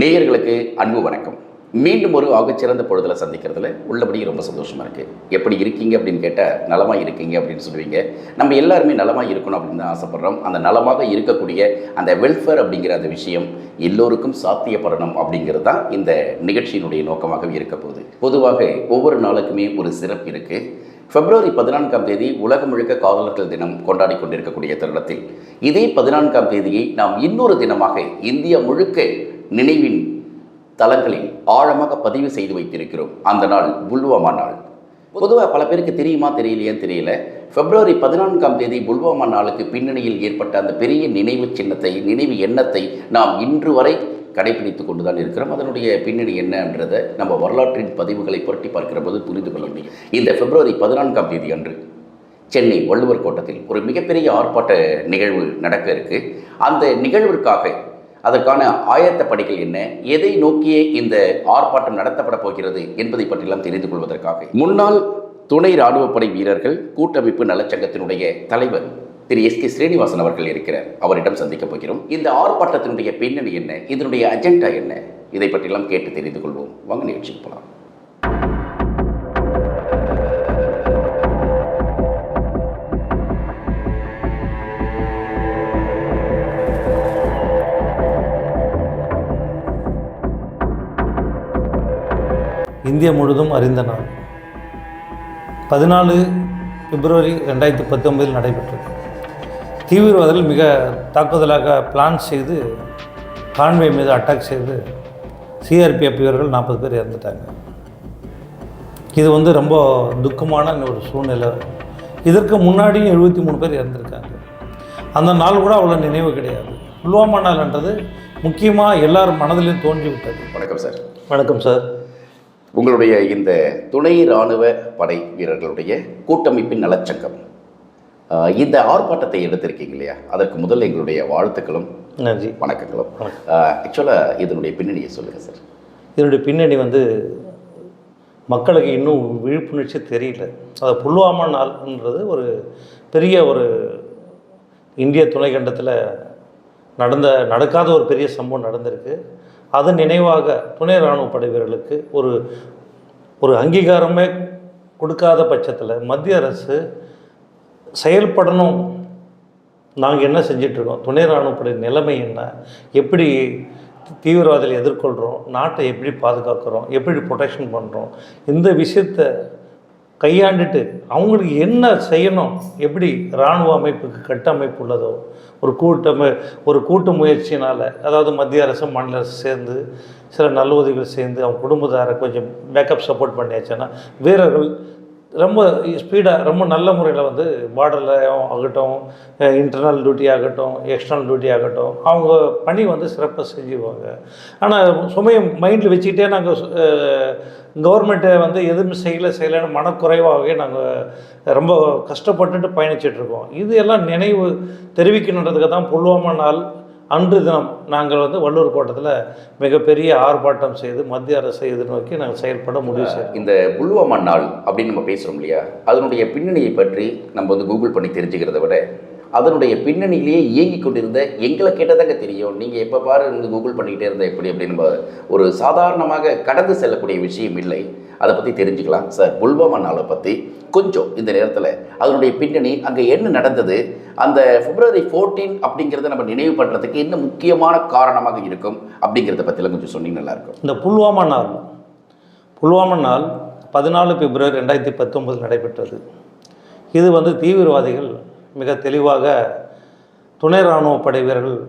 நேயர்களுக்கு அன்பு வணக்கம். மீண்டும் ஒரு ஆகச்சிறந்த பொழுதில் சந்திக்கிறதுல உள்ளபடி ரொம்ப சந்தோஷமாக இருக்குது எப்படி இருக்கீங்க அப்படின்னு கேட்டால் நலமாக இருக்கீங்க அப்படின்னு சொல்லுவீங்க. நம்ம எல்லாருமே நலமாக இருக்கணும் அப்படின்னு தான் ஆசைப்பட்றோம். அந்த நலமாக இருக்கக்கூடிய அந்த வெல்ஃபேர் அப்படிங்கிற அந்த விஷயம் எல்லோருக்கும் சாத்தியப்படணும் அப்படிங்கிறது தான் இந்த நிகழ்ச்சியினுடைய நோக்கமாகவே இருக்க போகுது. பொதுவாக ஒவ்வொரு நாளுக்குமே ஒரு சிறப்பு இருக்குது பிப்ரவரி பதினான்காம் தேதி உலகம் முழுக்க காதலர்கள் தினம் கொண்டாடி கொண்டிருக்கக்கூடிய தருணத்தில் இதே பதினான்காம் தேதியை நாம் இன்னொரு தினமாக இந்தியா முழுக்க நினைவின் தளங்களில் ஆழமாக பதிவு செய்து வைத்திருக்கிறோம். அந்த நாள் புல்வாமா நாள். பொதுவாக பல பேருக்கு தெரியுமா தெரியலையான்னு தெரியல. பிப்ரவரி பதினான்காம் தேதி புல்வாமா நாளுக்கு பின்னணியில் ஏற்பட்ட அந்த பெரிய நினைவு சின்னத்தை நினைவு எண்ணத்தை நாம் இன்று வரை கடைபிடித்து கொண்டு தான் இருக்கிறோம். அதனுடைய பின்னணி என்னன்றதை நம்ம வரலாற்றின் பதிவுகளை புரட்டி பார்க்கிற போது புரிந்து கொள்ள முடியும். இந்த பிப்ரவரி பதினான்காம் தேதி அன்று சென்னை வள்ளுவர் கோட்டத்தில் ஒரு மிகப்பெரிய ஆர்ப்பாட்ட நிகழ்வு நடக்க இருக்கு. அந்த நிகழ்விற்காக அதற்கான ஆயத்த பணிகள் என்ன? எதை நோக்கியே இந்த ஆர்ப்பாட்டம் நடத்தப்பட போகிறது என்பதை பற்றியெல்லாம் தெரிந்து கொள்வதற்காக. முன்னாள் துணை ராணுவப்படை வீரர்கள் கூட்டமைப்பு நலச்சங்கத்தினுடைய தலைவர் திரு எஸ் கே ஸ்ரீனிவாசன் அவர்கள் இருக்கிறார். அவரிடம் சந்திக்க போகிறோம். இந்த ஆர்ப்பாட்டத்தினுடைய பின்னணி என்ன? இதனுடைய அஜெண்டா என்ன? இதை பற்றியெல்லாம் கேட்டு தெரிந்து கொள்வோம். வாங்க நிகழ்ச்சிக்கு போகலாம். இந்தியா முழுதும் அறிந்த நாள். பதினாலு பிப்ரவரி ரெண்டாயிரத்தி பத்தொன்பதில் நடைபெற்றது. தீவிரவாதிகள் மிக தாக்குதலாக பிளான் செய்து கான்வே மீது அட்டாக் செய்து சிஆர்பிஎஃப் வீரர்கள் நாற்பது பேர் இறந்துட்டாங்க. இது வந்து ரொம்ப துக்கமான ஒரு சூழ்நிலை. இதற்கு முன்னாடியும் எழுபத்தி மூணு பேர் இறந்துருக்காங்க. அந்த நாள் கூட அவ்வளோ நினைவு கிடையாது. புல்வாமா நாள்ன்றது முக்கியமாக எல்லார் மனதிலும் தோன்றி விட்டது வணக்கம் சார். வணக்கம் சார். உங்களுடைய இந்த துணை ராணுவ படை வீரர்களுடைய கூட்டமைப்பின் நலச்சங்கம். இந்த ஆர்ப்பாட்டத்தை எடுத்திருக்கீங்க இல்லையா? அதற்கு முதல்ல எங்களுடைய வாழ்த்துக்களும் நன்றி. வணக்கங்களும். ஆக்சுவலாக இதனுடைய பின்னணியை சொல்லுங்கள் சார். இதனுடைய பின்னணி வந்து மக்களுக்கு இன்னும் விழிப்புணர்ச்சி தெரியல. அது புல்வாமா நாள்ன்றது ஒரு பெரிய ஒரு இந்திய துணைக்கண்டத்தில் நடந்த நடக்காத ஒரு பெரிய சம்பவம் நடந்திருக்கு. அதன் நினைவாக துணை இராணுவ படை வீரர்களுக்கு ஒரு ஒரு அங்கீகாரமே கொடுக்காத பட்சத்தில் மத்திய அரசு செயல்படணும். நாங்கள் என்ன செஞ்சிட்ருக்கோம்? துணை இராணுவப்படை நிலைமை என்ன? எப்படி தீவிரவாதிகளை எதிர்கொள்கிறோம் நாட்டை எப்படி பாதுகாக்கிறோம்? எப்படி ப்ரொடெக்ஷன் பண்ணுறோம் இந்த விஷயத்தை கையாண்டுட்டு அவங்களுக்கு என்ன செய்யணும்? எப்படி இராணுவ அமைப்புக்கு கட்டமைப்பு உள்ளதோ ஒரு கூட்டம் ஒரு கூட்டு முயற்சினால் அதாவது மத்திய அரசு மாநில அரசு சேர்ந்து சில நல்ல உதவிகள் சேர்ந்து அவங்க குடும்பத்தாரை கொஞ்சம் பேக்கப் சப்போர்ட் பண்ணியாச்சுன்னா வீரர்கள் ரொம்ப ஸ்பீடாக ரொம்ப நல்ல முறையில் வந்து பார்டரில் ஆகட்டும் இன்டர்னல் டியூட்டி ஆகட்டும் எக்ஸ்டர்னல் டியூட்டி ஆகட்டும் அவங்க பணி வந்து சிறப்பாக செஞ்சுவாங்க ஆனால் சுமையை மைண்டில் வச்சுக்கிட்டே நாங்கள் கவர்மெண்ட்டை வந்து எதுவுமே செய்யலை செய்யலைன்னு மனக்குறைவாகவே நாங்கள் ரொம்ப கஷ்டப்பட்டுட்டு பயணிச்சிட்ருக்கோம் இது எல்லாம் நினைவு தெரிவிக்கணுன்றதுக்கு தான் புல்வாமா நாள் அன்று தினம் நாங்கள் வந்து வள்ளூர் கோட்டத்தில் மிகப்பெரிய ஆர்ப்பாட்டம் செய்து மத்திய அரசை எதிர்நோக்கி நாங்கள் செயல்பட முடிவு செய்தோம். இந்த புல்வாமா நாள் அப்படின்னு நம்ம பேசுகிறோம் இல்லையா? அதனுடைய பின்னணியை பற்றி நம்ம வந்து கூகுள் பண்ணி தெரிஞ்சுக்கிறத விட அதனுடைய பின்னணியிலேயே இயங்கி கொண்டிருந்த எங்களை கேட்டதாங்க தெரியும். நீங்கள் எப்போ பாரு இருந்து கூகுள் பண்ணிக்கிட்டே இருந்தால் எப்படி அப்படின்னு ஒரு சாதாரணமாக கடந்து செல்லக்கூடிய விஷயம் இல்லை. அதை பற்றி தெரிஞ்சுக்கலாம். சார் புல்வாமா நாளை பற்றி கொஞ்சம் இந்த நேரத்தில் அதனுடைய பின்னணி அங்கே என்ன நடந்தது அந்த பிப்ரவரி ஃபோர்டீன் அப்படிங்கிறத நம்ம நினைவு பண்ணுறதுக்கு என்ன முக்கியமான காரணமாக இருக்கும் அப்படிங்கிறத பற்றிலாம் கொஞ்சம் சொன்னீங்க நல்லாயிருக்கும். இந்த புல்வாமா நாள் புல்வாமா நாள் பதினாலு பிப்ரவரி ரெண்டாயிரத்தி பத்தொம்பது நடைபெற்றது. இது வந்து தீவிரவாதிகள் மிக தெளிவாக துணை இராணுவ படை வீரர்கள்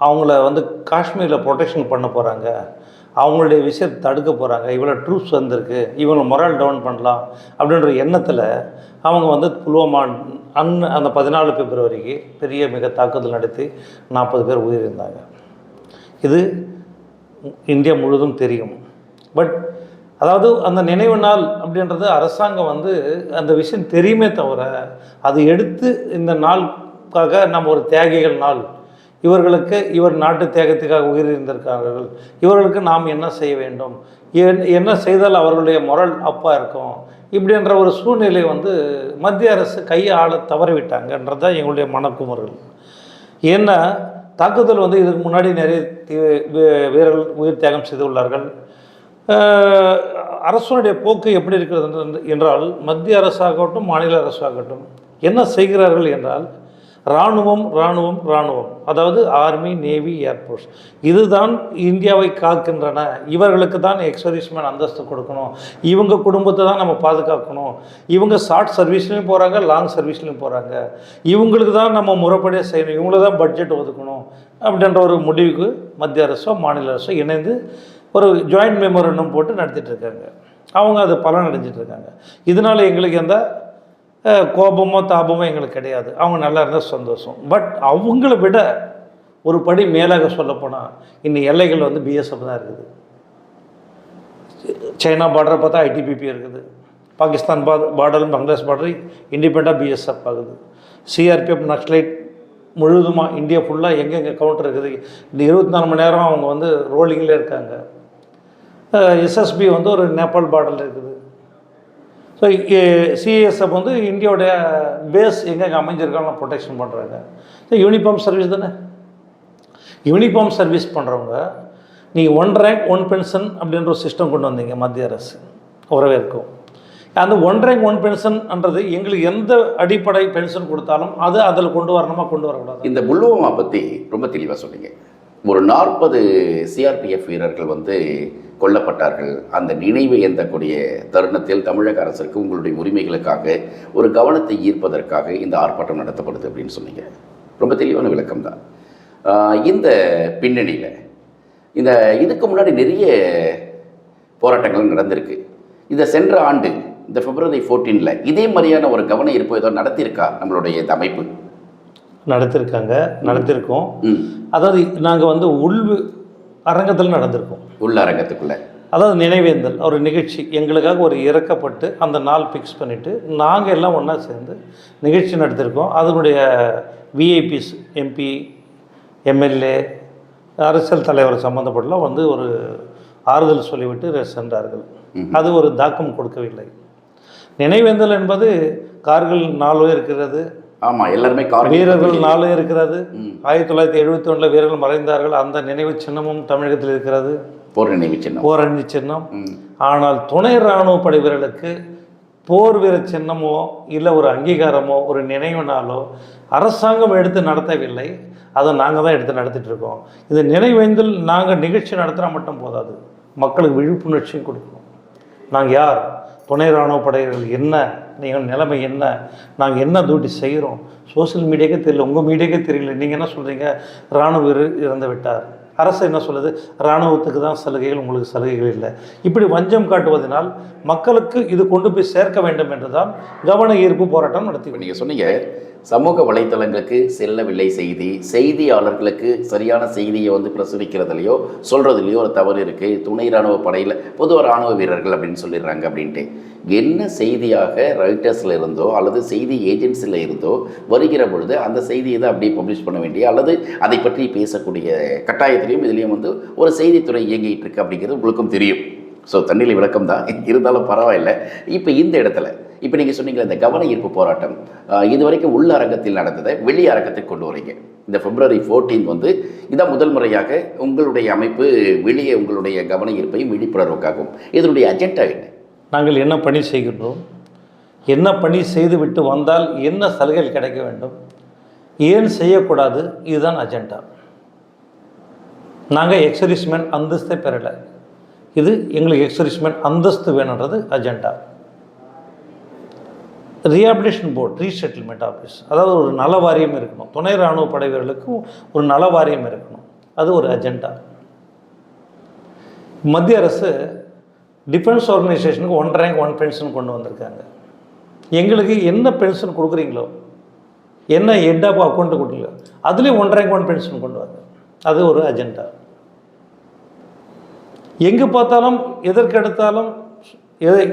அவங்கள வந்து காஷ்மீரில் ப்ரொடெக்ஷன் பண்ண போகிறாங்க அவங்களுடைய விஷயத்தை தடுக்க போகிறாங்க இவ்வளோ ட்ரூப்ஸ் வந்திருக்கு. இவங்களை மொரல் டவுன் பண்ணலாம் அப்படின்ற எண்ணத்தில் அவங்க வந்து புல்வாமா அன் அந்த பதினாலு பிப்ரவரிக்கு பெரிய மிக தாக்குதல் நடத்தி நாற்பது பேர் உயிரிழந்தாங்க. இது இந்தியா முழுவதும் தெரியும். பட் அதாவது அந்த நினைவு நாள் அப்படின்றது அரசாங்கம் வந்து அந்த விஷயம் தெரியுமே தவிர அது எடுத்து இந்த நாளுக்காக நம்ம ஒரு தியாகிகள் நாள். இவர்களுக்கு இவர் நாட்டு தியாகத்துக்காக உயிரிழந்திருக்கார்கள் இவர்களுக்கு நாம் என்ன செய்ய வேண்டும்? என்ன செய்தால் அவர்களுடைய முரல் அப்பா இருக்கும்? இப்படின்ற ஒரு சூழ்நிலை வந்து மத்திய அரசு கையாள தவறிவிட்டாங்கன்றது தான் எங்களுடைய மனக்குமர்கள் ஏன்னா தாக்குதல் வந்து இதுக்கு முன்னாடி நிறைய வீரர்கள் உயிர் தியாகம் செய்துள்ளார்கள். அரசுடைய அரசனுடைய போக்கு எப்படி இருக்கிறது என்று- என்றால் மத்திய அரசாகட்டும் மாநில அரசாகட்டும் என்ன செய்கிறார்கள் என்றால் இராணுவம் இராணுவம் இராணுவம் அதாவது ஆர்மி நேவி ஏர்ஃபோர்ஸ் இதுதான் இந்தியாவை காக்கின்றன. இவர்களுக்கு தான் எக்ஸர்வீஸ்மேன் அந்தஸ்து கொடுக்கணும். இவங்க குடும்பத்தை தான் நம்ம பாதுகாக்கணும். இவங்க ஷார்ட் சர்வீஸ்லேயும் போகிறாங்க லாங் சர்வீஸ்லேயும் போகிறாங்க இவங்களுக்கு தான் நம்ம முறைப்படியாக செய்யணும். இவங்கள தான் பட்ஜெட் ஒதுக்கணும் அப்படின்ற ஒரு முடிவுக்கு மத்திய அரசோ மாநில அரசோ இணைந்து ஒரு ஜாயிண்ட் மெமோரண்டம் போட்டு நடத்திட்டுருக்காங்க. அவங்க அது பலன் அடைஞ்சிட்ருக்காங்க இதனால் எங்களுக்கு எந்த கோபமோ தாபமோ எங்களுக்கு கிடையாது. அவங்க நல்லா இருந்தால் சந்தோஷம். பட் அவங்கள விட ஒரு படி மேலாக சொல்லப்போனால் இன்னும் எல்லைகள் வந்து பிஎஸ்எஃப் தான் இருக்குது. சைனா பார்டரை பார்த்தா ஐடிபிபி இருக்குது. பாகிஸ்தான் பா பார்டரும் பங்களாதேஷ் பார்டர் இண்டிபெண்ட்டாக பிஎஸ்எஃப் ஆகுது. சிஆர்பிஎஃப் நக்ஸ்லைட் முழுவதுமாக இந்தியா ஃபுல்லாக எங்கெங்கே கவுண்டர் இருக்குது. இந்த இருபத்தி நாலு மணி நேரம் அவங்க வந்து ரோலிங்கில் இருக்காங்க. எஸ்எஸ்பி வந்து ஒரு நேபாள் பார்டரில் இருக்குது. ஸோ சிஎஸ்எஃப் வந்து இந்தியாவுடைய பேஸ் எங்கெங்கே அமைஞ்சிருக்காங்களோ ப்ரொடெக்ஷன் பண்ணுறாங்க ஸோ யூனிஃபார்ம் சர்வீஸ் தானே? யூனிஃபார்ம் சர்வீஸ் பண்ணுறவங்க நீங்கள் ஒன் ரேங்க் ஒன் பென்ஷன் அப்படின்ற ஒரு சிஸ்டம் கொண்டு வந்தீங்க மத்திய அரசு. வரவேற்கும் அந்த ஒன் ரேங்க் ஒன் பென்ஷன்ன்றது எங்களுக்கு எந்த அடிப்படை பென்ஷன் கொடுத்தாலும் அது அதில் கொண்டு வரணுமா கொண்டு வரக்கூடாது? இந்த புல்வாமா பற்றி ரொம்ப தெளிவாக சொன்னீங்க. ஒரு நாற்பது சிஆர்பிஎஃப் வீரர்கள் வந்து கொல்லப்பட்டார்கள். அந்த நினைவு ஏந்தக்கூடிய தருணத்தில் தமிழக அரசுக்கு உங்களுடைய உரிமைகளுக்காக ஒரு கவனத்தை ஈர்ப்பதற்காக இந்த ஆர்ப்பாட்டம் நடத்தப்படுது அப்படின்னு சொன்னீங்க. ரொம்ப தெளிவான விளக்கம் தான் இந்த பின்னணியில் இந்த இதுக்கு முன்னாடி நிறைய போராட்டங்கள் நடந்திருக்கு. இந்த சென்ற ஆண்டு இந்த பிப்ரவரி ஃபோர்டீனில் இதே மாதிரியான ஒரு கவன ஈர்ப்பு ஏதோ நடத்தியிருக்கா நம்மளுடைய இந்த அமைப்பு? நடத்திருக்காங்க நடத்திருக்கோம். அதாவது நாங்கள் வந்து உள் அரங்கத்தில் நடந்திருக்கோம். உள்ளரங்கத்துக்குள்ள அதாவது நினைவேந்தல் ஒரு நிகழ்ச்சி எங்களுக்காக ஒரு இறக்கப்பட்டு அந்த நாள் ஃபிக்ஸ் பண்ணிவிட்டு நாங்கள் எல்லாம் ஒன்றா சேர்ந்து நிகழ்ச்சி நடத்திருக்கோம். அதனுடைய விஐபிஸ் எம்பி எம்எல்ஏ அரசியல் தலைவர் சம்மந்தப்பட்டலாம் வந்து ஒரு ஆறுதல் சொல்லிவிட்டு சென்றார்கள். அது ஒரு தாக்கம் கொடுக்கவில்லை. நினைவேந்தல் என்பது கார்கள் நாலு இருக்கிறது ஆமா எல்லாருமே வீரர்கள் நாலு இருக்கிறது. ஆயிரத்தி தொள்ளாயிரத்தி எழுபத்தி ஒன்றில் வீரர்கள் மறைந்தார்கள். அந்த நினைவு சின்னமும் தமிழகத்தில் இருக்கிறது. போர் நினைவு சின்னம். போரணி சின்னம். ம். ஆனால் துணை இராணுவ படை வீரர்களுக்கு போர் வீர சின்னமோ இல்லை ஒரு அங்கீகாரமோ ஒரு நினைவு நாளோ அரசாங்கம் எடுத்து நடத்தவில்லை. அதை நாங்கள் தான் எடுத்து நடத்திட்டு இருக்கோம். இது நினைவேந்தல் நாங்கள் நிகழ்ச்சி நடத்தினா மட்டும் போதாது. மக்களுக்கு விழிப்புணர்ச்சியும் கொடுக்கணும். நாங்கள் யார்? துணை இராணுவ படைகள் என்ன? நீங்கள் நிலைமை என்ன? நாங்கள் என்ன டியூட்டி செய்கிறோம் சோஷியல் மீடியாக்கே தெரியல உங்கள் மீடியாக்கே தெரியல. நீங்கள் என்ன சொல்கிறீங்க இராணுவ இறந்து விட்டார். அரசு என்ன சொல்லுது? இராணுவத்துக்கு தான் சலுகைகள் உங்களுக்கு சலுகைகள் இல்லை. இப்படி வஞ்சம் காட்டுவதனால் மக்களுக்கு இது கொண்டு போய் சேர்க்க வேண்டும் என்றுதான் கவன ஈர்ப்பு போராட்டம் நடத்தி நீங்கள் சொன்னீங்க சமூக வலைத்தளங்களுக்கு செல்லவில்லை செய்தி. செய்தியாளர்களுக்கு சரியான செய்தியை வந்து பிரசுரிக்கிறதுலையோ சொல்கிறதுலையோ ஒரு தவறு இருக்குது துணை ராணுவ படையில் பொதுவாக ராணுவ வீரர்கள் அப்படின்னு சொல்லிடுறாங்க அப்படின்ட்டு. என்ன செய்தியாக ரைட்டர்ஸில் இருந்தோ அல்லது செய்தி ஏஜென்சியில் இருந்தோ வருகிற பொழுது அந்த செய்தியை தான் அப்படியே பப்ளிஷ் பண்ண வேண்டிய அல்லது அதை பற்றி பேசக்கூடிய கட்டாயத்திலையும் இதுலேயும் வந்து ஒரு செய்தித்துறை இயங்கிட்டு இருக்கு அப்படிங்கிறது உங்களுக்கும் தெரியும். ஸோ தண்ணியில் விளக்கம் தான் இருந்தாலும் பரவாயில்லை. இப்போ இந்த இடத்துல இப்போ நீங்கள் சொன்னீங்க இந்த கவன ஈர்ப்பு போராட்டம் இது வரைக்கும் உள்ள அரங்கத்தில் நடந்ததை வெளி அரங்கத்துக்கு கொண்டு வரீங்க. இந்த பிப்ரவரி 14 வந்து இதான் முதல் முறையாக உங்களுடைய அமைப்பு வெளியே உங்களுடைய கவன ஈர்ப்பையும் விழிப்புணர்வுக்காகவும். இதனுடைய அஜெண்டா என்ன? நாங்கள் என்ன பணி செய்கின்றோம்? என்ன பணி செய்துவிட்டு வந்தால் என்ன சலுகைகள் கிடைக்க வேண்டும்? ஏன் செய்யக்கூடாது? இதுதான் அஜெண்டா நாங்கள் எக்ஸரிஸ்மெண்ட் அந்தஸ்தே பெறலை. இது எங்களுக்கு எக்ஸரிஸ்மெண்ட் அந்தஸ்து வேணுன்றது agenda rehabilitation board resettlement office அதாவது ஒரு நல வாரியம் இருக்கணும். துணை இராணுவ படை வீரர்களுக்கும் ஒரு நல வாரியம் இருக்கணும். அது ஒரு அஜெண்டா மத்திய அரசு டிஃபென்ஸ் ஆர்கனைசேஷனுக்கு ஒன் ரேங்க் ஒன் பென்ஷன் கொண்டு வந்திருக்காங்க. எங்களுக்கு என்ன பென்ஷன் கொடுக்குறீங்களோ என்ன ஹெட் ஆஃப் அக்கௌண்ட்டு கொடுக்குறீங்களோ அதுலேயும் ஒன் ரேங்க் ஒன் பென்ஷன் கொண்டு வாங்க. அது ஒரு அஜெண்டா எங்கே பார்த்தாலும் எதற்கெடுத்தாலும் எதை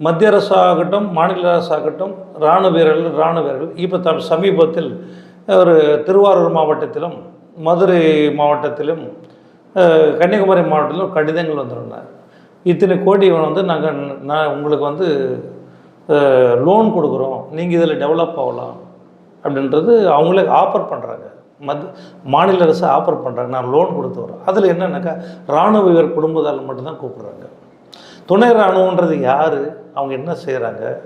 மத்திய அரசாகட்டும் மாநில அரசாகட்டும் இராணுவ வீரர்கள் இராணுவ வீரர்கள் இப்போ த சமீபத்தில் ஒரு திருவாரூர் மாவட்டத்திலும் மதுரை மாவட்டத்திலும் கன்னியாகுமரி மாவட்டத்திலும் கடிதங்கள் வந்துருந்தார் இத்தனை கோடி வந்து நாங்கள் நான் உங்களுக்கு வந்து லோன் கொடுக்குறோம். நீங்கள் இதில் டெவலப் ஆகலாம். அப்படின்றது அவங்களே ஆஃபர் பண்ணுறாங்க மத் மாநில அரசு ஆஃபர் பண்ணுறாங்க நான் லோன் கொடுத்து வரோம் அதில் என்னென்னாக்கா இராணுவ வீரர் குடும்பத்தால் மட்டும்தான் கூப்பிட்றாங்க. துணை இராணுவன்றது யார்? அவங்க என்ன செய்கிறாங்க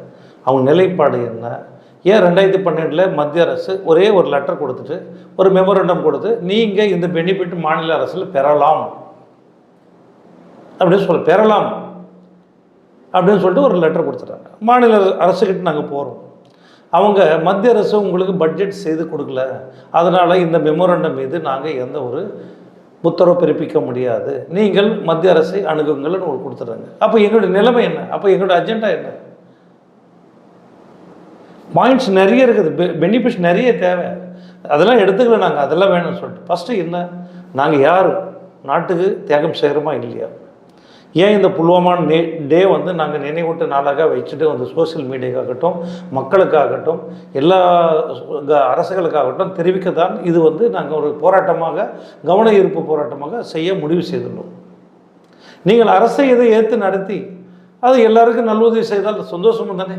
அவங்க நிலைப்பாடு என்ன? ஏன் ரெண்டாயிரத்தி பன்னெண்டில் மத்திய அரசு ஒரே ஒரு லெட்டர் கொடுத்துட்டு ஒரு மெமோரண்டம் கொடுத்து நீங்கள் இந்த பெனிஃபிட் மாநில அரசில் பெறலாம். அப்படின்னு சொல்ல பெறலாம். அப்படின்னு சொல்லிட்டு ஒரு லெட்டர் கொடுத்துட்டாங்க. மாநில அரசுக்கிட்ட நாங்கள் போகிறோம் அவங்க மத்திய அரசு உங்களுக்கு பட்ஜெட் செய்து கொடுக்கல. அதனால் இந்த மெமோரண்டம் மீது நாங்கள் எந்த ஒரு உத்தரவு பிறப்பிக்க முடியாது. நீங்கள் மத்திய அரசை அணுகுங்கள்னு ஒரு கொடுத்துட்றாங்க. அப்போ எங்களுடைய நிலைமை என்ன? அப்போ எங்களுடைய அஜெண்டா என்ன? பாயிண்ட்ஸ் நிறைய இருக்குது. பெ பெனிஃபிட்ஸ் நிறைய தேவை. அதெல்லாம் எடுத்துக்கல நாங்கள் அதெல்லாம் வேணும்னு சொல்லிட்டு. ஃபஸ்ட்டு என்ன? நாங்கள் யார்? நாட்டுக்கு தியாகம் செய்கிறோமா இல்லையா? ஏன் இந்த புல்வாமா டே டே வந்து நாங்கள் நினைவூட்ட நாளாக வச்சுட்டு வந்து சோஷியல் மீடியாக்காகட்டும் மக்களுக்காகட்டும் எல்லா அரசுகளுக்காகட்டும் தெரிவிக்க தான் இது வந்து நாங்கள் ஒரு போராட்டமாக கவன ஈர்ப்பு போராட்டமாக செய்ய முடிவு செய்துள்ளோம். நீங்கள் அரசை இதை ஏற்று நடத்தி அது எல்லாருக்கும் நல்லுதவி செய்தால் சந்தோஷமும் தானே?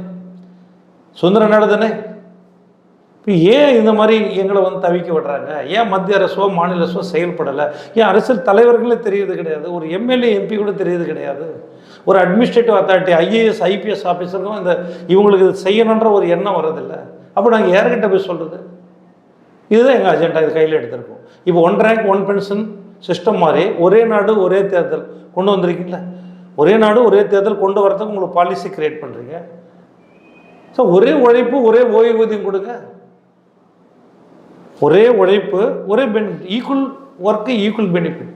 சுதந்திர நாடு தானே? இப்போ ஏன் இந்த மாதிரி எங்களை வந்து தவிக்க விடுறாங்க? ஏன் மத்திய அரசோ மாநில அரசோ செயல்படலை? ஏன் அரசியல் தலைவர்களே தெரியுது கிடையாது? ஒரு எம்எல்ஏ எம்பி கூட தெரியுது கிடையாது. ஒரு அட்மினிஸ்ட்ரேட்டிவ் அத்தாரிட்டி ஐஏஎஸ் ஐபிஎஸ் ஆஃபீஸருக்கும் இந்த இவங்களுக்கு இது செய்யணுன்ற ஒரு எண்ணம் வர்றதில்லை. அப்போ நாங்கள் யார்கிட்ட போய் சொல்கிறது இதுதான் எங்கள் அஜெண்டா இது கையில் எடுத்திருக்கோம். இப்போ one rank one pension system மாதிரி ஒரே நாடு ஒரே தேர்தல் கொண்டு வந்திருக்கீங்களா? ஒரே நாடு ஒரே தேர்தல் கொண்டு வரதுக்கு உங்களுக்கு பாலிசி கிரியேட் பண்ணுறீங்க ஸோ ஒரே உழைப்பு ஒரே ஓய்வூதியம் கொடுங்க. ஒரே உழைப்பு ஒரே benefit equal work equal benefit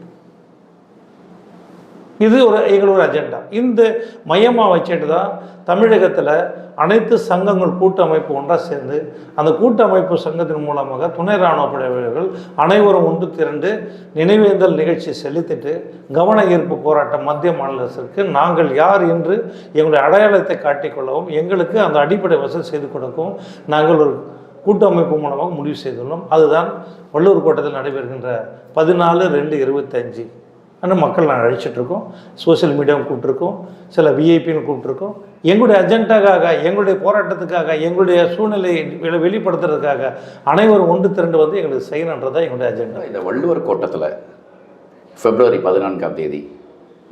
இது ஒரு எங்களோட அஜெண்டா இந்த மையமாக வச்சுட்டு தான் தமிழகத்தில் அனைத்து சங்கங்கள் கூட்டமைப்பு ஒன்றாக சேர்ந்து அந்த கூட்டமைப்பு சங்கத்தின் மூலமாக துணை இராணுவ படை வீரர்கள் அனைவரும் ஒன்று திரண்டு நினைவேந்தல் நிகழ்ச்சி செலுத்திட்டு கவன ஈர்ப்பு போராட்டம் மத்திய மாநில அரசிற்கு நாங்கள் யார் என்று எங்களுடைய அடையாளத்தை காட்டிக்கொள்ளவும் எங்களுக்கு அந்த அடிப்படை வசதி செய்து கொடுக்கவும் நாங்கள் ஒரு கூட்டமைப்பு மூலமாக முடிவு செய்துள்ளோம். அதுதான் வள்ளூர் கோட்டத்தில் நடைபெறுகின்ற பதினாலு ரெண்டு இருபத்தஞ்சு அந்த மக்கள் நாங்கள் அழைச்சிட்ருக்கோம் சோஷியல் மீடியாவும் கூப்பிட்ருக்கோம் சில விஐபின்னு கூப்பிட்ருக்கோம் எங்களுடைய அஜெண்டாக்காக எங்களுடைய போராட்டத்துக்காக எங்களுடைய சூழ்நிலையை வெளி வெளிப்படுத்துறதுக்காக அனைவரும் ஒன்று திரண்டு வந்து எங்களுக்கு செய்யணுன்றது தான் எங்களுடைய அஜெண்டா. இந்த வள்ளுவர் கோட்டத்தில் பிப்ரவரி பதினான்காம் தேதி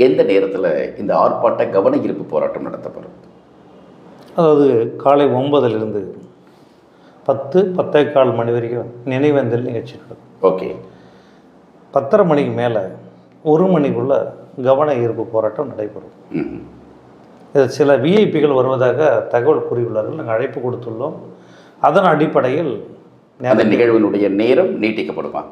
எந்த நேரத்தில் இந்த ஆர்ப்பாட்ட கவன ஈர்ப்பு போராட்டம் நடத்தப்படும்? அதாவது காலை ஒன்பதுலேருந்து பத்து பத்தே கால் மணி வரைக்கும் நினைவேந்தல் நிகழ்ச்சி நடக்கும். ஓகே. பத்தரை மணிக்கு மேலே ஒரு மணிக்குள்ள கவன ஈர்ப்பு போராட்டம் நடைபெறும். இது சில விஐபிகள் வருவதாக தகவல் கூறியுள்ளார்கள். நாங்கள் அழைப்பு கொடுத்துள்ளோம். அதன் அடிப்படையில் நிகழ்வினுடைய நேரம் நீட்டிக்கப்படுமா?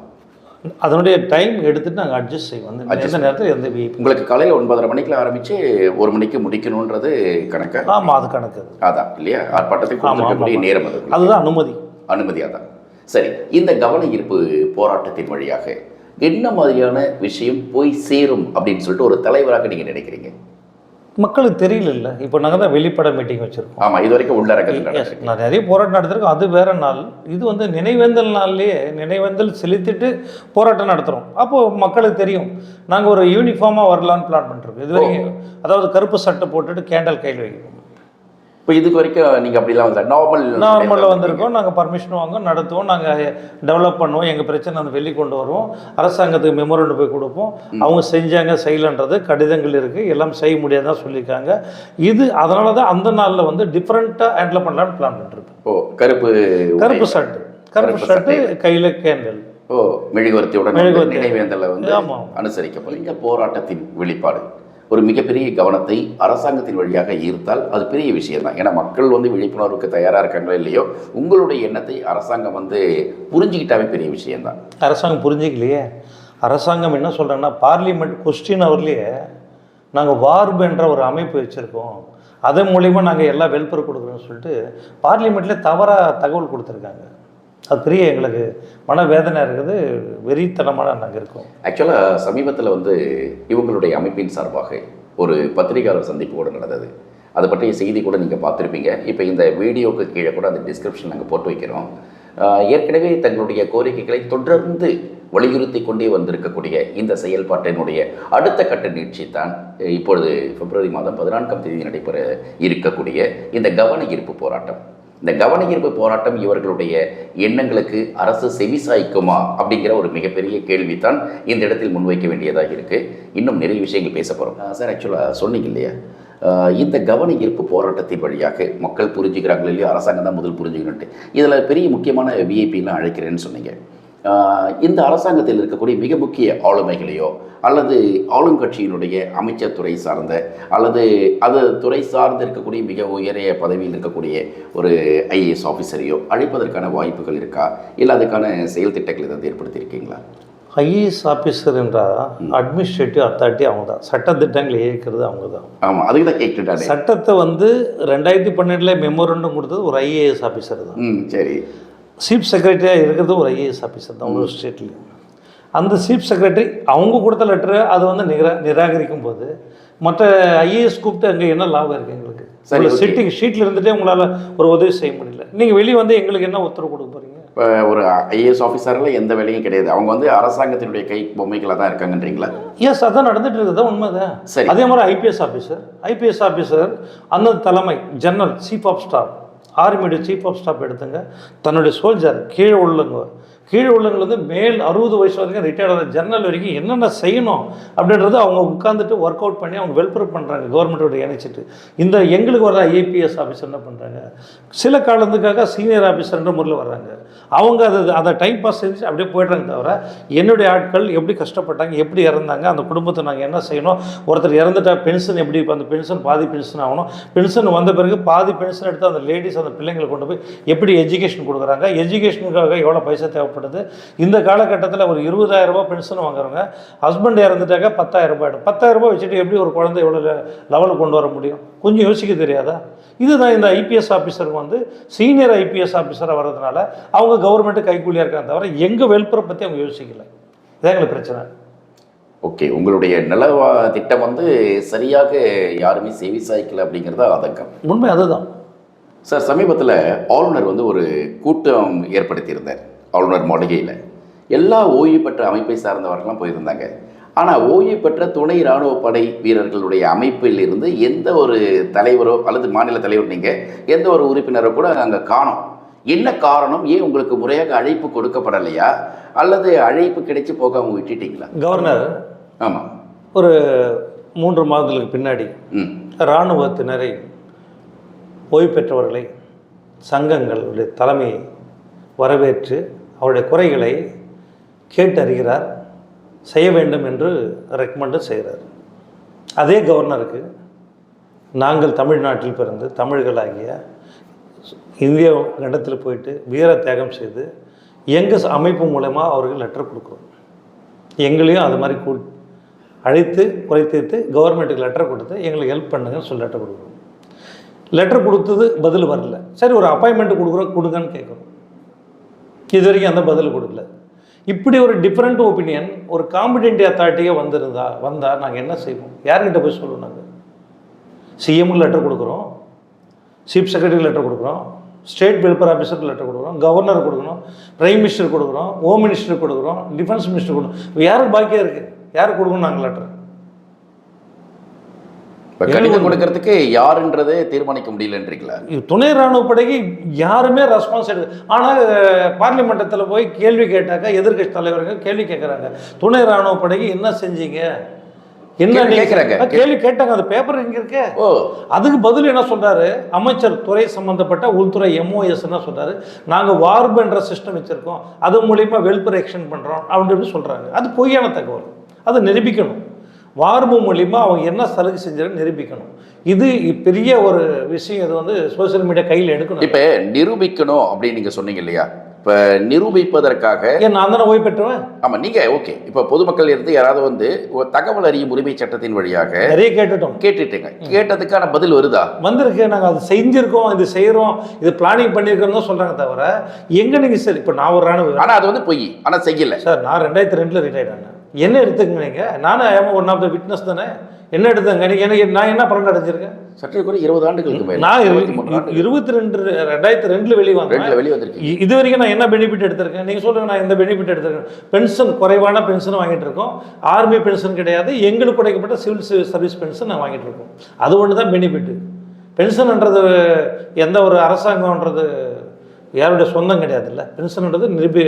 அதனுடைய டைம் எடுத்துட்டு நாங்கள் அட்ஜஸ்ட் செய்வோம். எந்த நேரத்தில் எந்த உங்களுக்கு காலையில் ஒன்பதரை மணிக்குள்ள ஆரம்பித்து ஒரு மணிக்கு முடிக்கணுன்றது கணக்கா. ஆமாம் அது கணக்கு அது. அதான் இல்லையா? ஆர்ப்பாட்டத்துக்கு நேரம் அது அதுதான் அனுமதி. அனுமதியாக தான் சரி இந்த கவன ஈர்ப்பு போராட்டத்தின் வழியாக என்ன மாதிரியான விஷயம் போய் சேரும் அப்படின்னு சொல்லிட்டு ஒரு தலைவராக நீங்கள் நினைக்கிறீங்க? மக்களுக்கு தெரியல இல்லை இப்போ நாங்கள் தான் வெளிப்பட மீட்டிங் வச்சுருக்கோம். ஆமாம் இது வரைக்கும் உள்ளரங்கத்தில். நான் நிறைய போராட்டம் நடத்திருக்கோம் அது வேற நாள். இது வந்து நினைவேந்தல் நாள்லேயே நினைவேந்தல் செலுத்திட்டு போராட்டம் நடத்துகிறோம் அப்போது மக்களுக்கு தெரியும். நாங்கள் ஒரு யூனிஃபார்மாக வரலான்னு பிளான் பண்ணிருக்கோம். இது வரைக்கும் அதாவது கருப்பு சட்டை போட்டுட்டு கேண்டல் கையில் வைக்கணும் இப்போ இதுக்கு வரைக்கும் நீங்கள் அப்படிலாம் வந்து நார்மல் நார்மலில் வந்திருக்கோம். நாங்கள் பர்மிஷன் வாங்க நடத்துவோம். நாங்கள் டெவலப் பண்ணுவோம். எங்கள் பிரச்சனை வந்து வெளி கொண்டு வருவோம். அரசாங்கத்துக்கு மெமோரண்டு போய் கொடுப்போம். அவங்க செஞ்சாங்க செய்யலன்றது கடிதங்கள் இருக்குது எல்லாம் செய்ய முடியாதான் சொல்லியிருக்காங்க. இது அதனால தான் அந்த நாளில் வந்து டிஃப்ரெண்ட்டாக ஹேண்டில் பண்ணலான்னு பிளான் பண்ணிருக்கோம். ஓ கருப்பு கருப்பு உடை. ஷர்ட் கருப்பு ஷர்ட்டு கையில் கேண்டல் ஓ மெழுகுவர்த்தியுடன் மெழுகுவர்த்தி. நினைவேந்தலை வந்து. அனுசரிக்கப்படும். இந்த போராட்டத்தின் வெளிப்பாடு. ஒரு மிகப்பெரிய கவனத்தை அரசாங்கத்தின் வழியாக ஈர்த்தால் அது பெரிய விஷயம் தான் ஏன்னா மக்கள் வந்து விழிப்புணர்வுக்கு தயாராக இருக்காங்களோ இல்லையோ உங்களுடைய எண்ணத்தை அரசாங்கம் வந்து புரிஞ்சுக்கிட்டாவே பெரிய விஷயம்தான். அரசாங்கம் புரிஞ்சிக்கலையே. அரசாங்கம் என்ன சொல்கிறேன்னா பார்லிமெண்ட் கொஸ்டின் அவர்லேயே நாங்கள் வார்பு என்ற ஒரு அமைப்பு வச்சுருக்கோம். அதன் மூலிமா நாங்கள் எல்லா வெல்ஃபேர் கொடுக்குறோம்னு சொல்லிட்டு பார்லிமெண்ட்லேயே தவறாக தகவல் கொடுத்துருக்காங்க. அது பெரிய எங்களுக்கு மனவேதனை இருக்குது வெறித்தனமான நாங்கள் இருக்கோம். ஆக்சுவலாக சமீபத்தில் வந்து இவங்களுடைய அமைப்பின் சார்பாக ஒரு பத்திரிகையாளர் சந்திப்பு கூட நடந்தது. அதை பற்றிய செய்தி கூட நீங்கள் பார்த்துருப்பீங்க. இப்போ இந்த வீடியோவுக்கு கீழே கூட அந்த டிஸ்கிரிப்ஷன் நாங்கள் போட்டு வைக்கிறோம். ஏற்கனவே தங்களுடைய கோரிக்கைகளை தொடர்ந்து வலியுறுத்தி கொண்டே வந்திருக்கக்கூடிய இந்த செயல்பாட்டினுடைய அடுத்த கட்ட நீட்சி தான் இப்பொழுது பிப்ரவரி மாதம் பதினான்காம் தேதி நடைபெற இருக்கக்கூடிய இந்த கவன ஈர்ப்பு போராட்டம். இந்த கவன ஈர்ப்பு போராட்டம் இவர்களுடைய எண்ணங்களுக்கு அரசு செவிசாய்க்குமா அப்படிங்கிற ஒரு மிகப்பெரிய கேள்விதான் இந்த இடத்தில் முன்வைக்க வேண்டியதாக இருக்கு. இன்னும் நிறைய விஷயங்கள் பேச போகிறோம் சார் ஆக்சுவலாக சொன்னீங்க இல்லையா? இந்த கவன ஈர்ப்பு போராட்டத்தின் வழியாக மக்கள் புரிஞ்சுக்கிறாங்களோ இல்லையோ? அரசாங்கம் தான் முதல் புரிஞ்சுக்கணுன்ட்டு இதில் பெரிய முக்கியமான விஐபிலாம் அழைக்கிறேன்னு சொன்னீங்க. இந்த அரசாங்கத்தில் இருக்கக்கூடிய மிக முக்கிய ஆளுமைகளையோ அல்லது ஆளுங்கட்சியினுடைய அமைச்சர் துறை சார்ந்த அல்லது அது துறை சார்ந்து இருக்கக்கூடிய மிக உயரிய பதவியில் இருக்கக்கூடிய ஒரு ஐஏஎஸ் ஆஃபீஸரையோ அழைப்பதற்கான வாய்ப்புகள் இருக்கா? இல்லை அதுக்கான செயல் திட்டங்கள் ஏதாவது ஏற்படுத்தியிருக்கீங்களா? ஐஏஎஸ் ஆஃபீஸர் என்றால் அட்மினிஸ்ட்ரேட்டிவ் அத்தாரிட்டி அவங்க தான் சட்டத்திட்டங்களை இயக்கிறது அவங்க தான் ஆமாம் அதுக்கு தான் கேட்டுட்டானே. சட்டத்தை வந்து ரெண்டாயிரத்தி பன்னெண்டில் மெமோரண்டம் கொடுத்தது ஒரு ஐஏஎஸ் ஆஃபீஸர் தான். சரி. சீஃப் செக்ரட்டரியாக இருக்கிறது ஒரு ஐஏஎஸ் ஆஃபீஸர் தான் ஒரு ஸ்டேட்லேயும் அந்த சீஃப் செக்ரட்டரி அவங்க கொடுத்த லெட்டரை அதை வந்து நிரா நிராகரிக்கும் போது மற்ற ஐஏஎஸ் கூப்பிட்டு அங்கே என்ன லாபம் இருக்குது எங்களுக்கு? சரி. சிட்டிங் ஷீட்டில் இருந்துகிட்டே உங்களால் ஒரு உதவி செய்ய முடியல. நீங்கள் வெளியே வந்து எங்களுக்கு என்ன உத்தரவு கொடுக்க போகிறீங்க இப்போ ஒரு ஐஏஎஸ் ஆஃபீஸரில் எந்த வேலையும் கிடையாது. அவங்க வந்து அரசாங்கத்தினுடைய கை பொம்மைகளாக தான் இருக்காங்கன்றீங்களா? எஸ் அதான் நடந்துட்டு இருக்குது. உண்மைதான். சரி. அதே மாதிரி ஐபிஎஸ் ஆஃபீஸர். ஐபிஎஸ் ஆஃபீஸர் அந்த தலைமை ஜெனரல் சீஃப் ஆஃப் ஸ்டாஃப். ஆர்மியுடைய சீஃப் ஆஃப் ஸ்டாஃப் எடுத்துங்க. தன்னுடைய சோல்ஜர் கீழே உள்ளவங்க கீழ் உள்ளவங்க வந்து மேல் அறுபது வயசு வரைக்கும் ரிட்டையர்ட் ஆகிற ஜெர்னல் வரைக்கும் என்னென்ன செய்யணும் அப்படின்றது அவங்க உட்காந்துட்டு ஒர்க் அவுட் பண்ணி அவங்க வெல்பர் பண்ணுறாங்க கவர்மெண்ட்டோட இணைச்சிட்டு. இந்த எங்களுக்கு வர ஐபிஎஸ் ஆஃபீஸர் என்ன பண்ணுறாங்க சில காலத்துக்காக சீனியர் ஆஃபீஸர்ன்ற முறையில் வர்றாங்க. அவங்க அதை அதை டைம் பாஸ் செஞ்சு அப்படியே போய்ட்றாங்க தவிர என்னுடைய ஆட்கள் எப்படி கஷ்டப்பட்டாங்க எப்படி இறந்தாங்க அந்த குடும்பத்தை நாங்கள் என்ன செய்யணும்? ஒருத்தர் இறந்துட்டா பென்ஷன் எப்படி இப்போ அந்த பென்ஷன் பாதி பென்ஷன் ஆகணும். பென்ஷன் வந்த பிறகு பாதி பென்ஷன் எடுத்து அந்த லேடிஸ் அந்த பிள்ளைங்களை கொண்டு போய் எப்படி எஜுகேஷன் கொடுக்குறாங்க? எஜுகேஷனுக்காக எவ்வளோ பைசா தேவைப்படுது? இந்த காலகட்டத்தில் ஒரு இருபதாயிரம் ரூபாய் பென்ஷன் வாங்குறவங்க ஹஸ்பண்ட் இறந்துட்டாக்க பத்தாயிரம் ரூபாய் ஆகிடும் பத்தாயிரம் ரூபாய் வச்சுட்டு எப்படி ஒரு குழந்தை எவ்வளோ லெவலுக்கு கொண்டு வர முடியும்? கொஞ்சம் யோசிக்க தெரியாதா? இதுதான் இந்த ஐபிஎஸ் ஆஃபீஸருக்கு வந்து சீனியர் ஐபிஎஸ் ஆஃபீஸராக வர்றதுனால அவங்க கவர்மெண்ட்டு கைக்கூலியாக இருக்காங்க தவிர எங்கள் வெல்ஃபேரை பற்றி அவங்க யோசிக்கல. இதான் எங்களுக்கு பிரச்சனை. ஓகே உங்களுடைய நலவா திட்டம் வந்து சரியாக யாருமே செவி சாய்க்கல அப்படிங்கிறது ஆதங்கம். உண்மை அதுதான். சார் சமீபத்தில் ஆளுநர் வந்து ஒரு கூட்டம் ஏற்படுத்தியிருந்தார். ஆளுநர் மாளிகையில். எல்லா ஓய்வு பெற்ற அமைப்பை சார்ந்தவர்கள்லாம் போயிருந்தாங்க. ஆனால் ஓய்வு பெற்ற துணை இராணுவ படை வீரர்களுடைய அமைப்பில் இருந்து எந்த ஒரு தலைவரோ அல்லது மாநில தலைவர் நீங்கள் எந்த ஒரு உறுப்பினரோ கூட அங்கே காணோம். என்ன காரணம்? ஏன் உங்களுக்கு முறையாக அழைப்பு கொடுக்கப்படலையா? அல்லது அழைப்பு கிடைச்சி போக அவங்க விட்டுட்டீங்களா? கவர்னர் ஆமாம் ஒரு மூன்று மாதங்களுக்கு பின்னாடி ம். இராணுவத்தினரை ஓய்வு பெற்றவர்களை சங்கங்களுடைய தலைமையை வரவேற்று அவருடைய குறைகளை கேட்டறிகிறார் செய்ய வேண்டும் என்று ரெக்கமெண்டு செய்கிறார். அதே கவர்னருக்கு நாங்கள் தமிழ்நாட்டில் பிறந்து தமிழர்களாகிய இந்திய கண்டத்தில் போயிட்டு வீர தியாகம் செய்து எங்கள் அமைப்பு மூலயமா அவர்கள் லெட்டர் கொடுக்குறோம். எங்களையும் அது மாதிரி கூ அழைத்து குறை தீர்த்து கவர்மெண்ட்டுக்கு லெட்டர் கொடுத்து எங்களுக்கு ஹெல்ப் பண்ணுங்கன்னு சொல்லி லெட்டர் கொடுக்குறோம். லெட்டர் கொடுத்தது பதில் வரல. சரி ஒரு அப்பாயின்மெண்ட் கொடுக்குறோம் கொடுங்கன்னு கேட்குறோம். இது வரைக்கும் அந்த பதில் கொடுக்கல. இப்படி ஒரு டிஃப்ரெண்ட் ஒப்பீனியன் ஒரு காம்பிடென்ட் அத்தாரிட்டியே வந்திருந்தா வந்தால் நாங்கள் என்ன செய்வோம்? யார்கிட்ட போய் சொல்லுவோம் நாங்கள் சிஎம்க்கு லெட்டர் கொடுக்குறோம். சீஃப் செக்ரட்டரி லெட்டர் கொடுக்குறோம். ஸ்டேட் வெல்ஃபேர் ஆஃபீஸருக்கு லெட்டர் கொடுக்குறோம். கவர்னர் கொடுக்கணும் பிரைம் மினிஸ்டர் கொடுக்குறோம். ஹோம் மினிஸ்டர் கொடுக்குறோம். டிஃபென்ஸ் மினிஸ்டர் கொடுக்கணும் யாருக்கு பாக்கியாக இருக்குது யாருக்கு கொடுக்கணும் நாங்கள் லெட்டர் இப்போ கடிதம் கொடுக்கறதுக்கு யாருன்றதே தீர்மானிக்க முடியலன்றீங்களா? துணை ராணுவ படைக்கு யாருமே ரெஸ்பான்ஸ் எடுக்க ஆனால் பார்லிமெண்டத்தில் போய் கேள்வி கேட்டாக்கா எதிர்க்கட்சி தலைவர்கள் கேள்வி கேட்குறாங்க துணை ராணுவ படைக்கு என்ன செஞ்சீங்க? என்ன கேட்கறாங்க. கேள்வி கேட்டாங்க. அந்த பேப்பர் இங்கே இருக்கே. ஓ. அதுக்கு பதில் என்ன சொல்றாரு? அமைச்சர் துறை சம்பந்தப்பட்ட உள்துறை எம்ஓஎஸ் என்ன சொல்றாரு? நாங்க வார்ப் என்ற சிஸ்டம் வச்சிருக்கோம். அது மூலியமா வெல்பர் எக்ஸ்டெண்ட் பண்றோம். அப்படின்னு சொல்றாங்க. அது பொய்யான தகவல். அதை நிரூபிக்கணும். வார்பு மூலியமா அவங்க என்ன சலுகை செஞ்சாலும் நிரூபிக்கணும். இது பெரிய ஒரு விஷயம். இது வந்து சோஷியல் மீடியா கையில் எடுக்கணும். இப்போ நிரூபிக்கணும் அப்படின்னு நீங்கள் சொன்னீங்க இல்லையா? இப்போ நிரூபிப்பதற்காக நான் தானே ஓய்வு பெற்றுவேன்? ஆமாம் நீங்கள் ஓகே. இப்போ பொதுமக்கள் இருந்து யாராவது வந்து தகவல் அறியும் உரிமை சட்டத்தின் வழியாக நிறைய கேட்டுட்டோம். கேட்டுட்டீங்க. கேட்டதுக்கான பதில் வருதா? வந்திருக்கு. நாங்கள் அது செஞ்சிருக்கோம் இது செய்கிறோம் இது பிளானிங் பண்ணியிருக்கோம் தான் சொல்கிறாங்க தவிர எங்கே நீங்கள் சரி? இப்போ நான் ஒரு ராணுவ ஆனால் அது வந்து பொய். ஆனால் செய்யல. சார் நான் ரெண்டாயிரத்தி ரெண்டில் ரிட்டையர்ட் ஆனேன். என்ன எடுத்துக்கங்க நீங்கள் நானும் ஏமா ஒன் ஆஃப் த விட்னஸ் தானே? என்ன எடுத்தாங்க எனக்கு எனக்கு நான் என்ன பலன் அடைஞ்சிருக்கேன்? சற்று கூட இருபது ஆண்டுகளுக்கு நான் இருபத்தி ரெண்டு ரெண்டாயிரத்தி ரெண்டில் வெளியே வந்தேன் வெளியே வந்திருக்கீங்க இ- இது வரைக்கும் நான் என்ன பெனிஃபிட் எடுத்திருக்கேன்? நீங்கள் சொல்லுங்கள் நான் எந்த பெனிஃபிட் எடுத்திருக்கேன். பென்ஷன் குறைவான பென்ஷன் வாங்கிட்டு இருக்கோம். ஆர்மி பென்ஷன் கிடையாது. எங்களுக்கு கிடைக்கப்பட்ட சிவில் சர்வீஸ் பென்ஷன் நான் வாங்கிட்டு இருக்கோம். அது ஒன்று தான் பெனிஃபிட் பென்ஷன்ன்றது எந்த ஒரு அரசாங்கம்ன்றது யாருடைய சொந்தம் கிடையாதுல்ல? பென்ஷன்ன்றது நிரூபி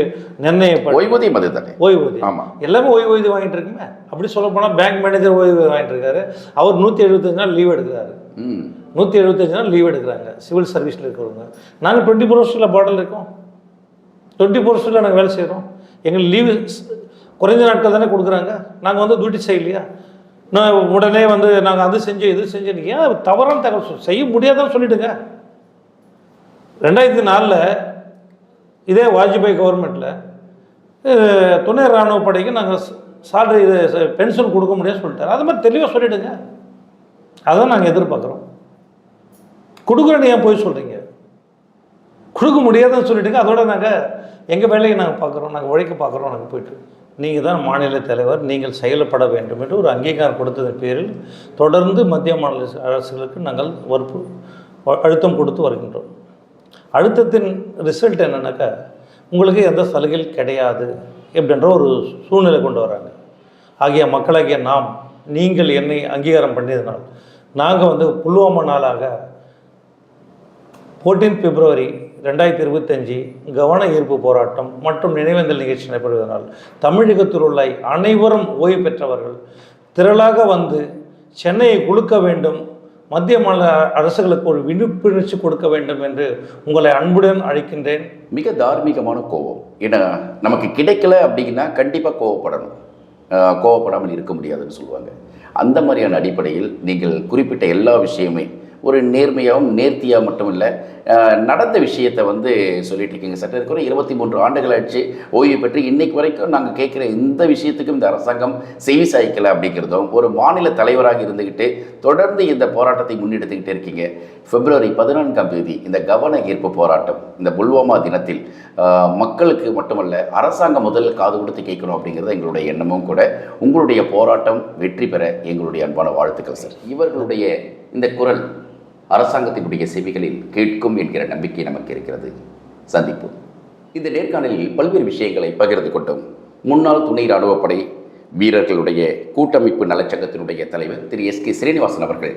நிர்ணயப்பட்ட ஓய்வூதியம் அது தானே ஓய்வூதியம். ஆமா. எல்லாமே ஓய்வூதியம் வாங்கிட்டு இருக்குமே. அப்படி சொல்ல போனால் பேங்க் மேனேஜர் ஓய்வு வாங்கிட்டு இருக்காரு அவர் நூற்றி எழுபத்தஞ்சு நாள் லீவ் எடுக்கிறாரு. நூற்றி எழுபத்தஞ்சு நாள் லீவ் எடுக்கிறாங்க. சிவில் சர்வீஸில் இருக்கிறவங்க. நாங்கள் டுவெண்ட்டி ஃபோர் ஹவர்ஸில் பாட்டில் இருக்கோம். டுவெண்ட்டி ஃபோர் ஹவர்ஸில் நாங்கள் வேலை செய்கிறோம் எங்களுக்கு லீவு குறைஞ்ச நாட்கள் தானே கொடுக்குறாங்க. நாங்கள் வந்து டியூட்டி செய்யலையா? நான் உடனே வந்து நாங்கள் அது செஞ்சோம் இது செஞ்சோம் ஏன் தவறான தகவல் செய்ய முடியாதுன்னு சொல்லிட்டுங்க ரெண்டாயிரத்தி நாலில் இதே வாஜ்பாய் கவர்மெண்ட்டில் துணை ராணுவ படைக்கு நாங்கள் சாலரி இது பென்ஷன் கொடுக்க முடியாதுன்னு சொல்லிட்டார். அது மாதிரி தெளிவாக சொல்லிவிடுங்க அதான் நாங்கள் எதிர்பார்க்குறோம். கொடுக்குறேன்னு ஏன் போய் சொல்கிறீங்க கொடுக்க முடியாதுன்னு சொல்லிட்டுங்க அதோட நாங்கள் எங்கள் வேலையை நாங்கள் பார்க்குறோம். நாங்கள் உழைக்க பார்க்குறோம். நாங்கள் போயிட்டு நீங்கள் தான் மாநில தலைவர். நீங்கள் செயல்பட வேண்டும் என்று ஒரு அங்கீகாரம் கொடுத்ததன் பேரில் தொடர்ந்து மத்திய மாநில அரசுகளுக்கு நாங்கள் வற்பு அழுத்தம் கொடுத்து வருகின்றோம். அழுத்தத்தின் ரிசல்ட் என்னென்னாக்கா உங்களுக்கு எந்த சலுகைகள் கிடையாது அப்படின்ற ஒரு சூழ்நிலை கொண்டு வராங்க. ஆகிய மக்களாகிய நாம் நீங்கள் என்னை அங்கீகாரம் பண்ணியதனால் நாங்கள் வந்து புல்வாமா நாளாக ஃபோர்டீன் பிப்ரவரி ரெண்டாயிரத்தி இருபத்தஞ்சி கவன ஈர்ப்பு போராட்டம் மற்றும் நினைவேந்தல் நிகழ்ச்சி நடைபெறுவதனால் தமிழகத்தில் உள்ள அனைவரும் ஓய்வு பெற்றவர்கள் திரளாக வந்து சென்னையை குழுக்க வேண்டும் மத்திய மாநில அரசுகளுக்கு ஒரு விழிப்புணர்ச்சி கொடுக்க வேண்டும் என்று உங்களை அன்புடன் அழைக்கின்றேன். மிக தார்மீகமான கோபம். ஏன்னா நமக்கு கிடைக்கல அப்படின்னா கண்டிப்பாக கோவப்படணும் கோவப்படாமல் இருக்க முடியாதுன்னு சொல்லுவாங்க. அந்த மாதிரியான அடிப்படையில் நீங்கள் குறிப்பிட்ட எல்லா விஷயமே ஒரு நேர்மையாகவும் நேர்த்தியாக மட்டும் இல்லை நடந்த விஷயத்தை வந்து சொல்லிட்டு இருக்கீங்க சட்டத்திற்கு இருபத்தி மூன்று ஆண்டுகள் ஆச்சு. ஓய்வு பெற்று இன்னைக்கு வரைக்கும் நாங்கள் கேட்குற இந்த விஷயத்துக்கும் இந்த அரசாங்கம் செவி சாய்க்கலை அப்படிங்கிறதும் ஒரு மாநில தலைவராக இருந்துக்கிட்டு தொடர்ந்து இந்த போராட்டத்தை முன்னெடுத்துக்கிட்டே இருக்கீங்க. பிப்ரவரி பதினான்காம் தேதி இந்த கவன ஈர்ப்பு போராட்டம் இந்த புல்வாமா தினத்தில் மக்களுக்கு மட்டுமல்ல அரசாங்கம் முதல் காது கொடுத்து கேட்கணும் அப்படிங்கிறது எங்களுடைய எண்ணமும் கூட. உங்களுடைய போராட்டம் வெற்றி பெற எங்களுடைய அன்பான வாழ்த்துக்கள் சார். இவர்களுடைய இந்த குரல் அரசாங்கத்தினுடைய செவிகளில் கேட்கும் என்கிற நம்பிக்கை நமக்கு இருக்கிறது. சந்திப்போம். இந்த நேர்காணலில் பல்வேறு விஷயங்களை பகிர்ந்து கொண்டோம். முன்னாள் துணை இராணுவப்படை வீரர்களுடைய கூட்டமைப்பு நலச்சங்கத்தினுடைய தலைவர் திரு எஸ் கே ஸ்ரீனிவாசன் அவர்கள்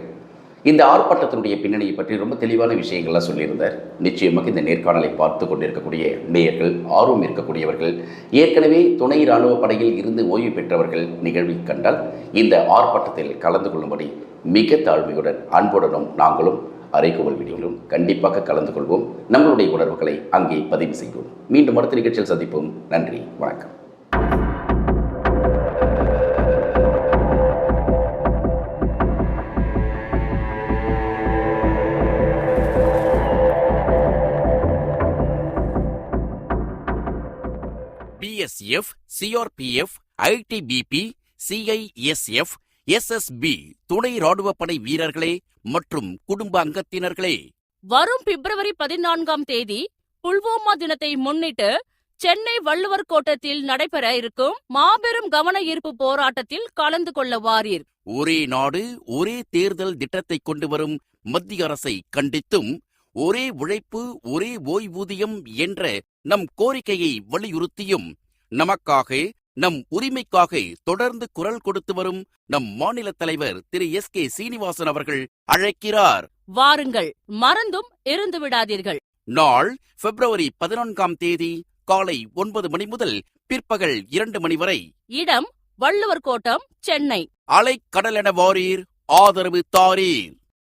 இந்த ஆர்ப்பாட்டத்தினுடைய பின்னணியை பற்றி ரொம்ப தெளிவான விஷயங்கள்லாம் சொல்லியிருந்தார். நிச்சயமாக இந்த நேர்காணலை பார்த்து கொண்டிருக்கக்கூடிய நேயர்கள் ஆர்வம் இருக்கக்கூடியவர்கள் ஏற்கனவே துணை இராணுவ படையில் இருந்து ஓய்வு பெற்றவர்கள் நிகழ்வை கண்டால் இந்த ஆர்ப்பாட்டத்தில் கலந்து கொள்ளும்படி மிக தாழ்மையுடன் அன்புடனும் நாங்களும் அறைகூவல் வீடியோவிலும் கண்டிப்பாக கலந்து கொள்வோம். நம்மளுடைய உணர்வுகளை அங்கே பதிவு செய்வோம். மீண்டும் அடுத்த நிகழ்ச்சியில் சந்திப்போம். நன்றி. வணக்கம். BSF CRPF ITBP CISF SSB துணை ராணுவப்படை வீரர்களே மற்றும் குடும்ப அங்கத்தினர்களே. வரும் பிப்ரவரி பதினான்காம் தேதி புல்வாமா தினத்தை முன்னிட்டு சென்னை வள்ளுவர் கோட்டத்தில் நடைபெற இருக்கும் மாபெரும் கவன ஈர்ப்பு போராட்டத்தில் கலந்து கொள்ள வாரீர். ஒரே நாடு ஒரே தேர்தல் திட்டத்தை கொண்டு வரும் மத்திய அரசை கண்டித்தும் ஒரே உழைப்பு ஒரே ஓய்வூதியம் என்ற நம் கோரிக்கையை வலியுறுத்தியும் நமக்காக நம் உரிமைக்காக தொடர்ந்து குரல் கொடுத்து வரும் நம் மாநில தலைவர் திரு எஸ் கே சீனிவாசன் அவர்கள் அழைக்கிறார். வாருங்கள் மறந்தும் இருந்து விடாதீர்கள். நாள் பிப்ரவரி பதினான்காம் தேதி காலை ஒன்பது மணி முதல் பிற்பகல் இரண்டு மணி வரை. இடம் வள்ளுவர் கோட்டம் சென்னை. அலைக்கடலென வாரீர் ஆதரவு தாரீர்.